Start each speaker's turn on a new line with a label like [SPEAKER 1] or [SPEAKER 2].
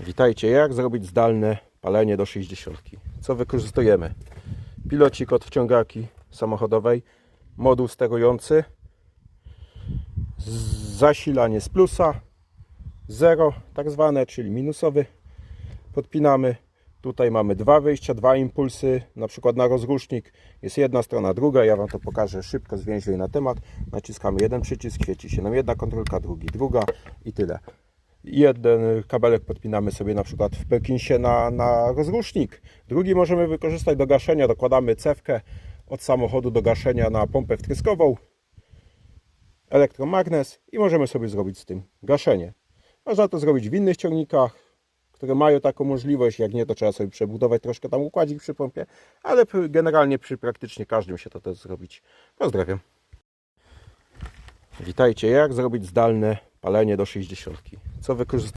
[SPEAKER 1] Witajcie, jak zrobić zdalne palenie do 60. Co wykorzystujemy? Pilocik od wciągarki samochodowej, moduł sterujący, zasilanie z plusa, zero tak zwane, czyli minusowy. Podpinamy. Tutaj mamy dwa wyjścia, dwa impulsy, na przykład na rozrusznik. Jest jedna strona, druga. Ja Wam to pokażę szybko, zwięźlej na temat. Naciskamy jeden przycisk, świeci się nam jedna kontrolka, drugi, druga i tyle. Jeden kabelek podpinamy sobie na przykład w Perkinsie na, na rozrusznik. Drugi możemy wykorzystać do gaszenia. Dokładamy cewkę od samochodu do gaszenia na pompę wtryskową. Elektromagnes i możemy sobie zrobić z tym gaszenie. Można to zrobić w innych ciągnikach, które mają taką możliwość. Jak nie, to trzeba sobie przebudować troszkę tam układzik przy pompie, ale generalnie przy praktycznie każdym się to też zrobić. Pozdrawiam. Witajcie, jak zrobić zdalne palenie do 60. Co wykorzystać?